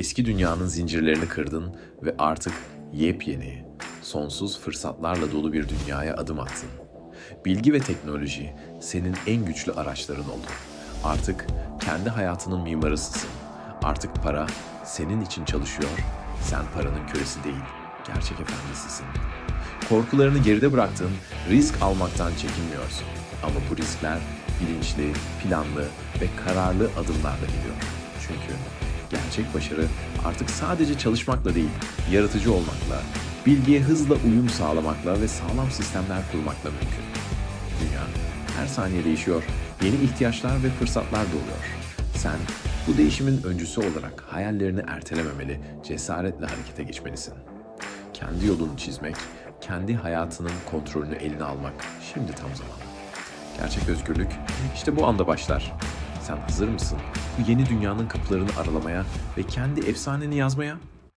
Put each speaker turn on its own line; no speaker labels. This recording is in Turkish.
Eski dünyanın zincirlerini kırdın ve artık yepyeni, sonsuz fırsatlarla dolu bir dünyaya adım attın. Bilgi ve teknoloji senin en güçlü araçların oldu. Artık kendi hayatının mimarısısın. Artık para senin için çalışıyor. Sen paranın kölesi değil, gerçek efendisisin. Korkularını geride bıraktın, risk almaktan çekinmiyorsun. Ama bu riskler bilinçli, planlı ve kararlı adımlarla geliyor. Çünkü gerçek başarı artık sadece çalışmakla değil, yaratıcı olmakla, bilgiye hızla uyum sağlamakla ve sağlam sistemler kurmakla mümkün. Dünya her saniye değişiyor, yeni ihtiyaçlar ve fırsatlar doğuyor. Sen bu değişimin öncüsü olarak hayallerini ertelememeli, cesaretle harekete geçmelisin. Kendi yolunu çizmek, kendi hayatının kontrolünü eline almak şimdi tam zamanı. Gerçek özgürlük işte bu anda başlar. Sen hazır mısın? Bu yeni dünyanın kapılarını aralamaya ve kendi efsaneni yazmaya?